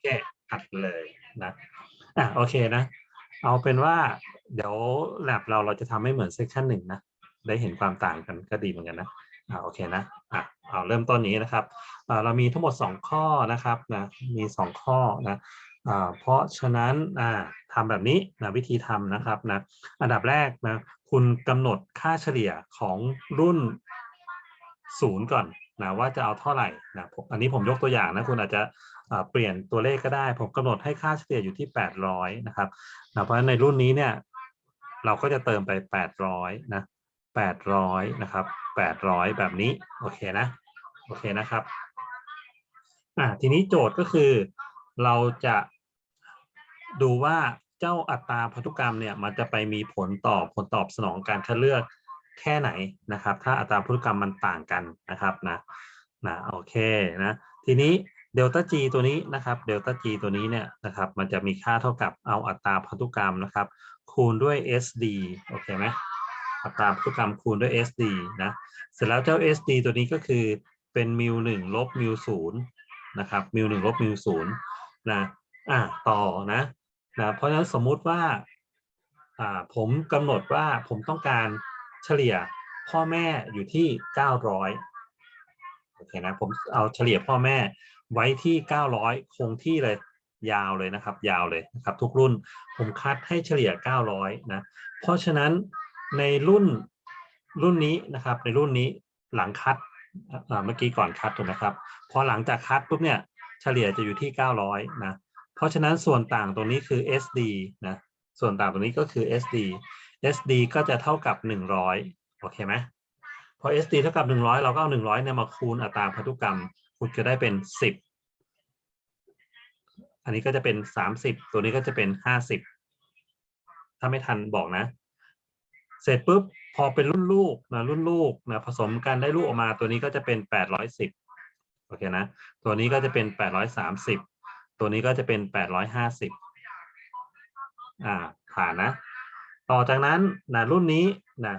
เคอัดเลยนะอะโอเคนะ เอาเป็นว่าเดี๋ยวแลบเราเราจะทำให้เหมือนเซสชันหนึ่งนะ ได้เห็นความต่างกันก็ดีเหมือนกันนะอ่าโอเคนะอะเอาเริ่มต้นนี้นะครับอ่าเรามีทั้งหมด 2 ข้อนะครับนะมี 2 ข้อนะอ่าเพราะฉะนั้นอ่าทำแบบนี้นะวิธีทำนะครับนะอันดับแรกนะคุณกำหนดค่าเฉลี่ยของรุ่นศูนย์ก่อน นะว่าจะเอาเท่าไหร่นะอันนี้ผมยกตัวอย่างนะคุณอาจจะเปลี่ยนตัวเลขก็ได้ ผมกำหนดให้ค่าเฉลี่ยอยู่ที่ 800 นะครับนะเพราะฉะนั้นในรุ่นนี้เนี่ยเราก็จะเติมไป 800 นะ 800 นะครับ 800 แบบนี้ โอเคนะ โอเคนะครับอ่าทีนี้โจทย์ก็คือเราจะดูว่าเจ้าอัตราพันธุกรรมเนี่ยมันจะไปมีผลต่อผลตอบสนองการคัดเลือก แค่ไหนนะครับ ถ้าอัตราพันธุกรรมมันต่างกันนะครับนะนะโอเคนะทีนี้เดลต้า G ตัวนี้นะครับเดลต้า G ตัวนี้เนี่ยนะครับมันจะมีค่าเท่ากับเอาอัตราพันธุกรรมนะครับ คูณด้วย SD โอเคไหมอัตราพันธุกรรมคูณด้วย SD นะเสร็จแล้วเจ้า SD ตัวนี้ก็คือเป็นมิวหนึ่งลบมิวศูนย์นะครับมิวหนึ่งลบมิวศูนย์นะอะต่อนะนะเพราะฉะนั้นสมมุติว่าอ่าผมกำหนดว่าผมต้องการ เฉลี่ยพ่อแม่อยู่ที่ 900 โอเคนะ ผมเอาเฉลี่ยพ่อแม่ไว้ที่ 900 คงที่เลยยาวเลยนะครับ ยาวเลยนะครับ ทุกรุ่นผมคัดให้เฉลี่ย 900 นะ เพราะฉะนั้นในรุ่นรุ่นนี้นะครับ ในรุ่นนี้หลังคัดเมื่อกี้ก่อนคัดถูกไหมครับ พอหลังจากคัดปุ๊บเนี่ยเฉลี่ยจะอยู่ที่ 900 นะ เพราะฉะนั้นส่วนต่างตรงนี้คือ SD นะ ส่วนต่างตรงนี้ก็คือ SD SD ก็จะเท่ากับ 100 โอเคไหมพอ SD เท่ากับ 100 เราก็เอา 100เนี่ยมาคูณอัตราพันธุกรรม คุณจะได้เป็น 10 อันนี้ก็จะเป็น 30 ตัวนี้ก็จะเป็น 50 ถ้าไม่ทันบอกนะ เสร็จปุ๊บ พอเป็นรุ่นลูกนะรุ่นลูกนะผสมกันได้ลูกออกมาตัวนี้ก็จะเป็น 810 โอเคนะ ตัวนี้ก็จะเป็น 830 ตัวนี้ก็จะเป็น 850 อ่าผ่านนะ ต่อจากนั้นนะรุ่นนี้นะ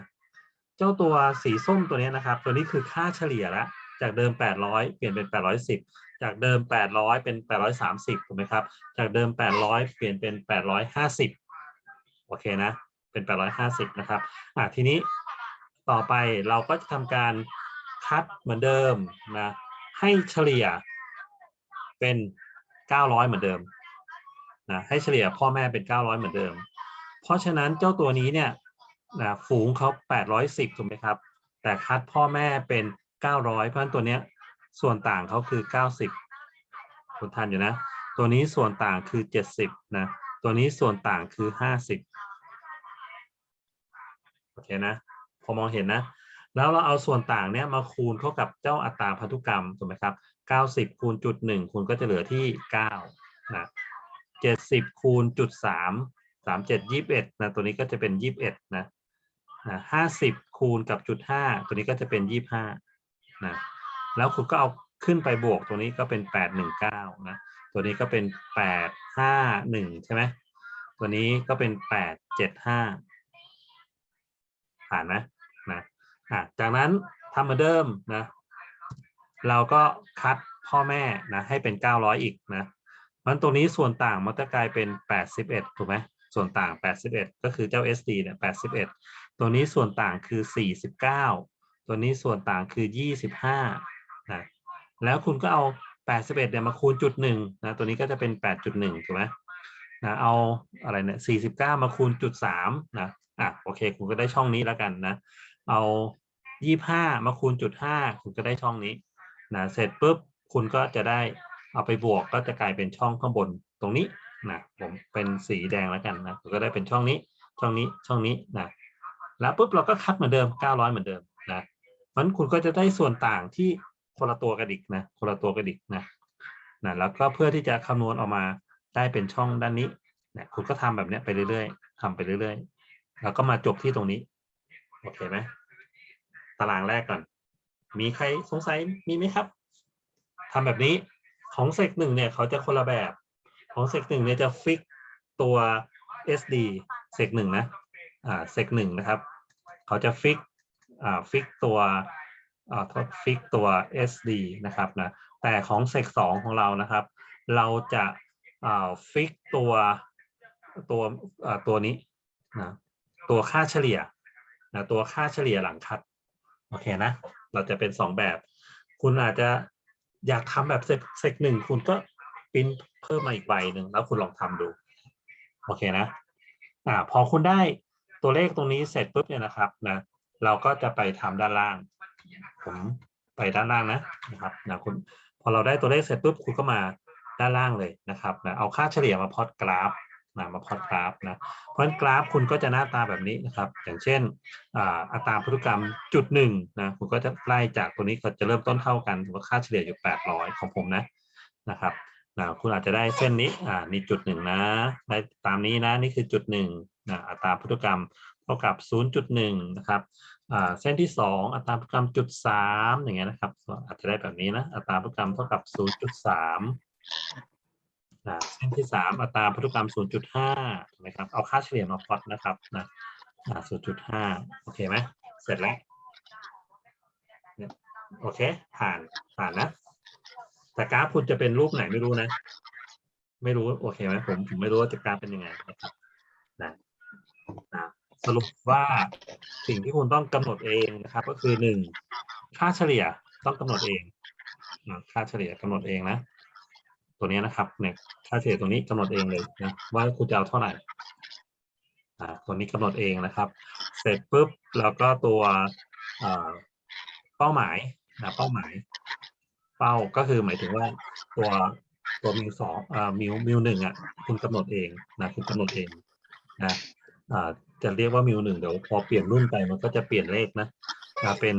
เจ้าตัวสีส้มตัวนี้นะครับ ตัวนี้คือค่าเฉลี่ยแล้วจากเดิม 800 เปลี่ยนเป็น 810 จากเดิม 800 เป็น 830 ถูกไหมครับ จากเดิม 800 เปลี่ยนเป็น 850 โอเคนะ เป็น 850 นะครับอะทีนี้ต่อไปเราก็จะทำการคัดเหมือนเดิมนะ ให้เฉลี่ยเป็น 900 เหมือนเดิมนะ ให้เฉลี่ยพ่อแม่เป็น 900 เหมือนเดิม เพราะฉะนั้นเจ้าตัวนี้เนี่ยนะฝูงเขา810ถูกไหมครับ แต่คัดพ่อแม่เป็น 900 เพราะฉะนั้นตัวเนี้ยส่วนต่างเขาคือ 90คุณทันอยู่นะ ตัวนี้ส่วนต่างคือ 70นะตัวนี้ส่วนต่างคือ 50โอเคนะพอมองเห็นนะ แล้วเราเอาส่วนต่างเนี้ยมาคูณเข้ากับเจ้าอัตราพันธุกรรมถูกไหมครับ90คูณจุดหนึ่งคุณก็จะเหลือที่9นะ70คูณจุดสาม สามเจ็ดยี่สิบเอ็ดนะตัวนี้ก็จะเป็นยี่สิบเอ็ดนะนะห้าสิบคูณกับจุดห้าตัวนี้ก็จะเป็นยี่ห้านะแล้วคุณก็เอาขึ้นไปบวกตัวนี้ก็เป็นแปดหนึ่งเก้านะตัวนี้ก็เป็นแปดห้าหนึ่งใช่ไหมตัวนี้ก็เป็นแปดเจ็ดห้าผ่านนะนะอะจากนั้นทำเหมือนเดิมนะเราก็คัดพ่อแม่นะให้เป็นเก้าร้อยอีกนะมันตรงนี้ส่วนต่างมันจะกลายเป็น 81 ถูกไหม ส่วนต่าง 81 ก็คือเจ้า SD เนี่ย81 ตัวนี้ส่วนต่างคือ 49 ตัวนี้ส่วนต่างคือ 25นะแล้วคุณก็เอา 81เนี่ยมาคูณจุดหนึ่งนะตัวนี้ก็จะเป็น 8.1ถูกไหมนะเอาอะไรเนี่ย49 มาคูณจุด3นะอะโอเค คุณก็ได้ช่องนี้แล้วกันนะเอา25 มาคูณจุด5คุณก็ได้ช่องนี้นะเสร็จปุ๊บคุณก็จะได้เอาไปบวกก็จะกลายเป็นช่องข้างบนตรงนี้ นะผมเป็นสีแดงแล้วกันนะก็ได้เป็นช่องนี้ช่องนี้ช่องนี้นะแล้วปุ๊บเราก็คัดเหมือนเดิม 900 เหมือนเดิมนะมันคุณก็จะได้ส่วนต่างที่คนละตัวกระดิกนะคนละตัวกระดิกนะนะแล้วก็เพื่อที่จะคำนวณออกมาได้เป็นช่องด้านนี้นะคุณก็ทำแบบนี้ไปเรื่อยๆทำไปเรื่อยๆ แล้วก็มาจบที่ตรงนี้โอเคไหมตารางแรกก่อน มีใครสงสัยมีไหมครับทำแบบนี้ของเซกหนึ่งเนี่ยเขาจะคนละแบบ ของเซกหนึ่งเนี่ยจะฟิกตัว SD เซกหนึ่งนะอ่าเซกหนึ่งนะครับ เขาจะฟิกอ่าฟิกตัวอ่าฟิกตัว SD นะครับนะแต่ของเซกสองของเรานะครับ เราจะอ่าฟิกตัวตัวอ่าตัวนี้นะตัวค่าเฉลี่ยนะตัวค่าเฉลี่ยหลังคัดโอเคนะ เราจะเป็นสองแบบ คุณอาจจะอยากทำแบบเซกหนึ่งคุณก็ ปิ้นเพิ่มมาอีกใบหนึ่งแล้วคุณลองทำดู โอเคนะ อ่า พอคุณได้ตัวเลขตรงนี้เสร็จปุ๊บเนี่ยนะครับนะ เราก็จะไปทำด้านล่าง ผมไปด้านล่างนะนะครับนะคุณพอเราได้ตัวเลขเสร็จปุ๊บคุณก็มาด้านล่างเลยนะครับนะเอาค่าเฉลี่ยมาพอดกราฟนะมาพอดกราฟนะเพราะนักราฟคุณก็จะหน้าตาแบบนี้นะครับ อย่างเช่นอ่าอัตราพันธุกรรมจุดหนึ่งนะคุณก็จะไล่จากตัวนี้ก็จะเริ่มต้นเท่ากันว่าค่าเฉลี่ยอยู่ 800 ของผมนะนะครับ นะคุณอาจจะได้เส้นนี้อ่านี่จุดหนึ่งนะได้ตามนี้นะนี่คือจุดหนึ่งนะอัตราพันธุกรรมเท่ากับ 0.1 นะครับอ่าเส้นที่สองอัตราพันธุกรรมจุดสามอย่างเงี้ยนะครับอาจจะได้แบบนี้นะอัตราพันธุกรรมเท่ากับศูนย์จุดสามนะเส้นที่สามอัตราพันธุกรรมศูนย์จุดห้าถูกไหมครับเอาค่าเฉลี่ยมาพลอตนะครับนะอ่าศูนย์จุดห้าโอเคไหมเสร็จแล้วโอเค ผ่านผ่านนะ แต่กราฟคุณจะเป็นรูปไหนไม่รู้นะ ไม่รู้โอเคไหมผมผมไม่รู้ว่าจะกราฟเป็นยังไงนะครับนะนะสรุปว่าสิ่งที่คุณต้องกำหนดเองนะครับ ก็คือหนึ่งค่าเฉลี่ยต้องกำหนดเองนะค่าเฉลี่ยกำหนดเองนะ ตัวนี้นะครับเนี่ยค่าเฉลี่ยตัวนี้กำหนดเองเลยนะว่าคุณจะเอาเท่าไหร่อ่าตัวนี้กำหนดเองนะครับ เสร็จปุ๊บแล้วก็ตัวเป้าหมายนะเป้าหมาย เป้าก็คือหมายถึงว่าตัวตัวมิวสองอ่ามิวมิวหนึ่งอะคุณกำหนดเองนะคุณกำหนดเองนะอ่าจะเรียกว่ามิวหนึ่งเดี๋ยวพอเปลี่ยนรุ่นไปมันก็จะเปลี่ยนเลขนะนะเป็น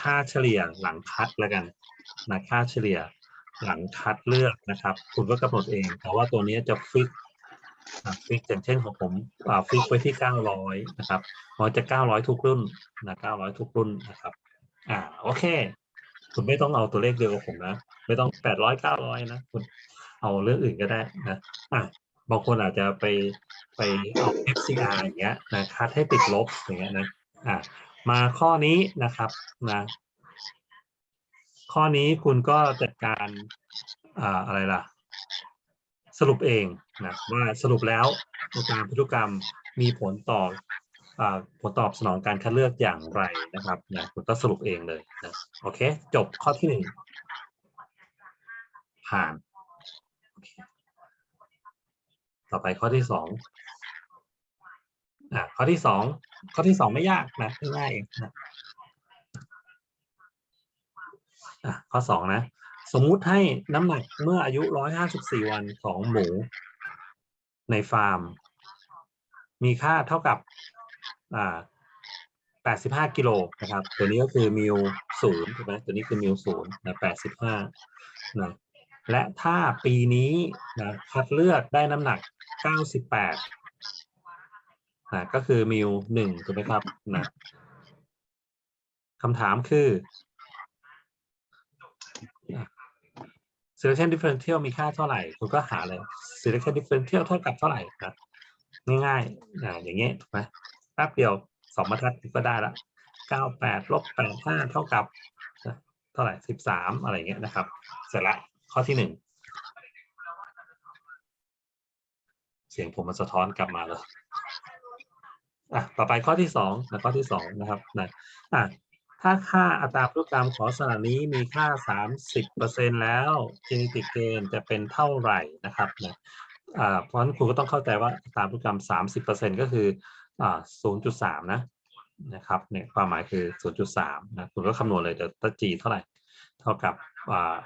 ค่าเฉลี่ยหลังคัดแล้วกันนะค่าเฉลี่ยหลังคัดเลือกนะครับ คุณก็กำหนดเอง แต่ว่าตัวนี้จะฟิกนะฟิกอย่างเช่นของผมอ่าฟิกไว้ที่เก้าร้อยนะครับมันจะเก้าร้อยทุกรุ่นนะเก้าร้อยทุกรุ่นนะครับอ่าโอเค คุณไม่ต้องเอาตัวเลขเดียวกับผมนะ ไม่ต้องแปดร้อยเก้าร้อยนะคุณเอาเรื่องอื่นก็ได้นะอะบางคนอาจจะไปไปเอา FCR อย่างเงี้ยนะคัดให้ติดลบอย่างเงี้ยนะอะมาข้อนี้นะครับนะข้อนี้คุณก็จัดการอ่าอะไรล่ะ สรุปเองนะว่าสรุปแล้วการพันธุกรรมมีผลต่อ ผลตอบสนองการคัดเลือกอย่างไรนะครับนะคุณก็สรุปเองเลยนะโอเค จบข้อที่หนึ่งผ่าน ต่อไปข้อที่สองอะข้อที่สองข้อที่สองไม่ยากนะง่ายเองนะอะข้อสองนะ สมมุติให้น้ำหนักเมื่ออายุ154วันของหมูในฟาร์ม มีค่าเท่ากับ 85กิโลนะครับ ตัวนี้ก็คือมิวศูนย์ถูกไหมตัวนี้คือมิวศูนย์นะ85นะและถ้าปีนี้นะคัดเลือกได้น้ำหนัก 98นะก็คือมิวหนึ่งถูกไหมครับนะคำถามคือ selection differential มีค่าเท่าไหร่ คุณก็หาเลย selection differential เท่ากับเท่าไหร่นะง่ายๆอ่าอย่างเงี้ยถูกไหม แป๊บเดียวสองบรรทัดก็ได้ละเก้าแปดลบแปดห้าเท่ากับเท่าไหร่สิบสามอะไรเงี้ยนะครับ เสร็จละข้อที่หนึ่งเสียงผมมันสะท้อนกลับมาเลยอะต่อไปข้อที่สองนะข้อที่สองนะครับนะอะถ้าค่าอัตราพันธุกรรมของสารนี้มีค่า 30%แล้ว genetic gain จะเป็นเท่าไหร่นะครับนะอ่าเพราะฉะนั้นคุณก็ต้องเข้าใจว่าอัตราพันธุกรรม 30%ก็คือ อ่า0.3นะนะครับเนี่ยความหมายคือ 0.3 นะคุณก็คำนวณเลยจะตั g เท่าไหร่ เท่ากับอ่า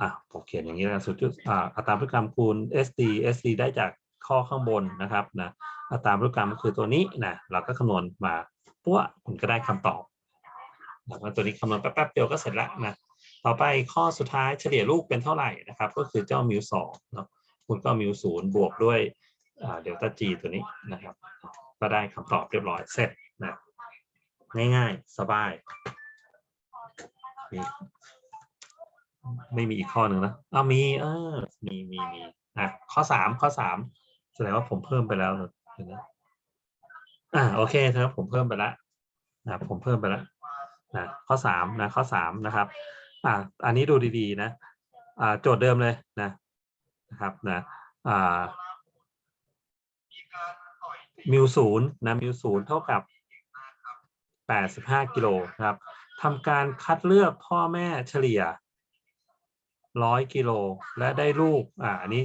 อะผมเขียนอย่างนี้แล้วกัน0จุดอ่าอัตราพันธุกรรมคูณ SD SD ได้จากข้อข้างบนนะครับนะอัตราพันธุกรรมก็คือตัวนี้นะเราก็คำนวณมาปุ๊บคุณก็ได้คำตอบแล้วตัวนี้คำนวณแป๊บๆเดียวก็เสร็จแล้วนะต่อไปข้อสุดท้ายเฉลี่ยลูกเป็นเท่าไหร่นะครับ ก็คือเจ้ามิวสองเนาะคุณก็มิวศูนย์บวกด้วย เดลต้าจีตัวนี้นะครับ ก็ได้คำตอบเรียบร้อยเสร็จนะง่ายๆ สบายไม่มีอีกข้อหนึ่งนะอ้ามีเออมีมีมีอะข้อสามข้อสามแสดงว่าผมเพิ่มไปแล้วนะเนไหมอ่าโอเคครับผมเพิ่มไปแล้วนะผมเพิ่มไปแล้วนะข้อสามนะข้อสามนะครับอ่าอันนี้ดูดีๆนะอ่าโจทย์เดิมเลยนะนะครับนะอ่า มิวศูนย์นะมิวศูนย์เท่ากับ 85 กิโลนะครับทำการคัดเลือกพ่อแม่เฉลี่ย 100 กิโล และได้ลูกอ่าอันนี้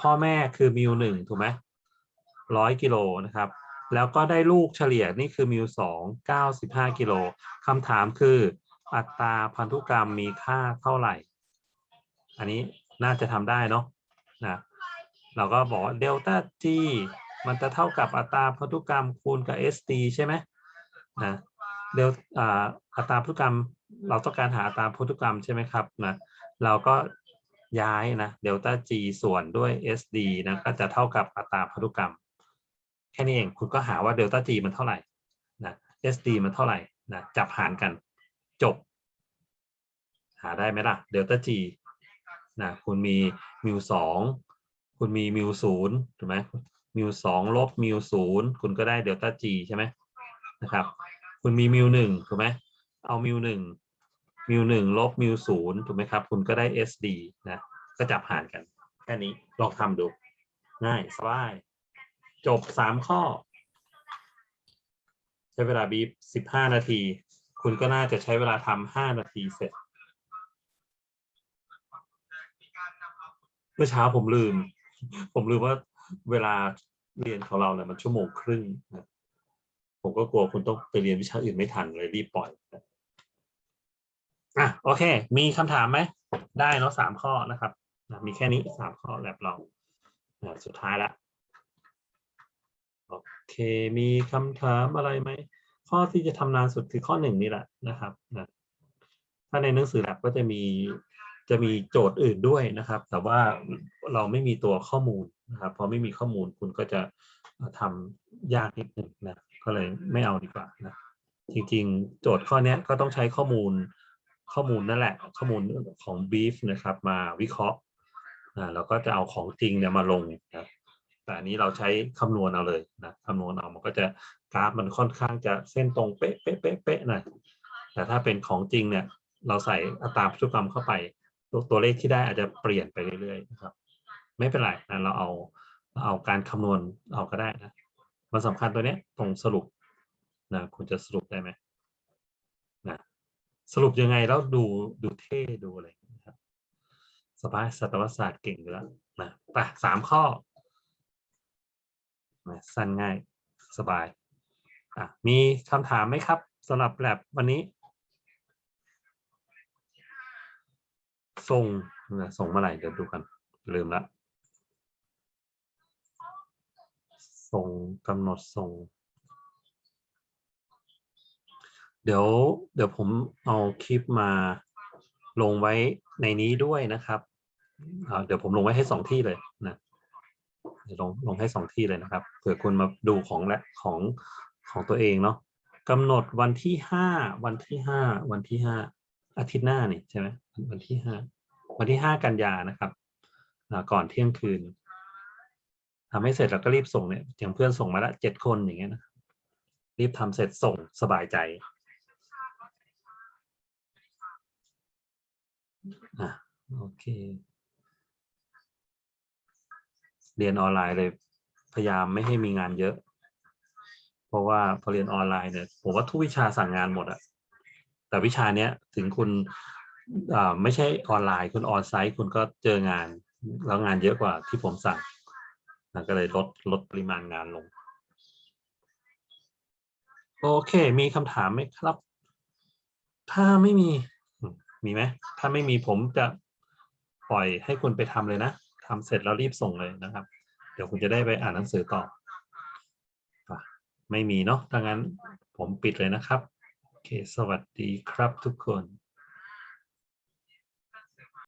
พ่อแม่คือมิวหนึ่งถูกไหมร้อยกิโลนะครับ แล้วก็ได้ลูกเฉลี่ยนี่คือมิวสองเก้าสิบห้ากิโลคำถามคืออัตราพันธุกรรมมีค่าเท่าไหร่ อันนี้น่าจะทำได้เนาะนะเราก็บอกเดลต้า G มันจะเท่ากับอัตราพันธุกรรมคูณกับ SD ใช่ไหมนะเดลอ่าอัตราพันธุกรรมเราต้องการหาอัตราพันธุกรรมใช่ไหมครับนะเราก็ย้ายนะเดลต้า G ส่วนด้วย SD นะก็จะเท่ากับอัตราพันธุกรรม แค่นี้เองคุณก็หาว่าเดลต้า G มันเท่าไหร่นะ SD มันเท่าไหร่นะจับหารกันจบ หาได้ไหมล่ะเดลต้า G นะคุณมีมิวสองคุณมีมิวศูนย์ถูกไหม มิวสองลบมิวศูนย์คุณก็ได้เดลต้า G ใช่ไหมนะครับ คุณมีมิวหนึ่งถูกไหมเอามิวหนึ่งมิวหนึ่งลบมิวศูนย์ถูกไหมครับ คุณก็ได้ SD นะ ก็จับหารกัน แค่นี้ลองทำดู ง่ายสบาย จบสามข้อ ใช้เวลาบีบสิบห้านาที คุณก็น่าจะใช้เวลาทำห้านาทีเสร็จเมื่อเช้าผมลืม ผมลืมว่า เวลาเรียนของเราเนี่ยมันชั่วโมงครึ่งนะผมก็กลัวคุณต้องไปเรียนวิชาอื่นไม่ทันเลยรีบปล่อยนะอะโอเค มีคำถามไหมได้เนาะสามข้อนะครับนะมีแค่นี้สามข้อแลบเรานะสุดท้ายละโอเค มีคำถามอะไรไหมข้อที่จะทำนานสุดคือข้อหนึ่งนี่แหละนะครับนะถ้าในหนังสือแลบก็จะมีจะมีโจทย์อื่นด้วยนะครับ แต่ว่าเราไม่มีตัวข้อมูล นะครับพอไม่มีข้อมูลคุณก็จะทำยากนิดหนึ่งนะก็เลยไม่เอาดีกว่านะจริงๆ โจทย์ข้อนี้ก็ต้องใช้ข้อมูลข้อมูลนั่นแหละ ข้อมูลของ beef นะครับ มาวิเคราะห์อ่าแล้วก็จะเอาของจริงเนี่ยมาลงนะแต่อันนี้เราใช้คำนวณเอาเลยนะคำนวณเอามันก็จะกราฟมันค่อนข้างจะเส้นตรงเป๊ะเป๊ะเป๊ะเป๊ะหน่อยแต่ถ้าเป็นของจริงเนี่ย เราใส่อัตราพันธุกรรมเข้าไปตตัวเลขที่ได้อาจจะเปลี่ยนไปเรื่อยๆนะครับ ไม่เป็นไรนะเราเอาเราเอาการคำนวณเอาก็ได้นะมันสำคัญตัวเนี้ยตรงสรุปนะคุณจะสรุปได้ไหมนะสรุปยังไงแล้วดูดูเท่ดูอะไรนะครับสบายสัตวศาสตร์เก่งอยู่แล้วนะไปสามข้อสั้นง่ายสบายอะมีคำถามไหมครับสำหรับแลบวันนี้ ส่งนะส่งเมื่อไหร่เดี๋ยวดูกันลืมละ ส่งกำหนดส่ง เดี๋ยวเดี๋ยวผมเอาคลิปมาลงไว้ในนี้ด้วยนะครับเดี๋ยวผมลงไว้ให้สองที่เลยนะเดี๋ยวลงลงให้สองที่เลยนะครับเผื่อคุณมาดูของและของของตัวเองเนาะกำหนดวันที่ห้าวันที่ห้าวันที่ห้าอาทิตย์หน้านี่ใช่ไหมวันที่ห้าวันที่ห้ากันยานะครับก่อนเที่ยงคืน ทำให้เสร็จแล้วก็รีบส่งเนี่ยอย่างเพื่อนส่งมาละเจ็ดคนอย่างเงี้ยนะรีบทำเสร็จส่งสบายใจอะโอเค เรียนออนไลน์เลยพยายามไม่ให้มีงานเยอะ เพราะว่าพอเรียนออนไลน์เนี่ยผมว่าทุกวิชาสั่งงานหมดอะแต่วิชาเนี้ยถึงคุณไม่ใช่ออนไลน์คุณออนไซต์คุณก็เจองานแล้วงานเยอะกว่าที่ผมสั่ง นะก็เลยลดลดปริมาณงานลง โอเค มีคำถามไหมครับ ถ้าไม่มี มีไหม ถ้าไม่มีผมจะปล่อยให้คุณไปทำเลยนะทำเสร็จแล้วรีบส่งเลยนะครับ เดี๋ยวคุณจะได้ไปอ่านหนังสือต่อ ไม่มีเนาะถ้างั้นผมปิดเลยนะครับ โอเค สวัสดีครับทุกคน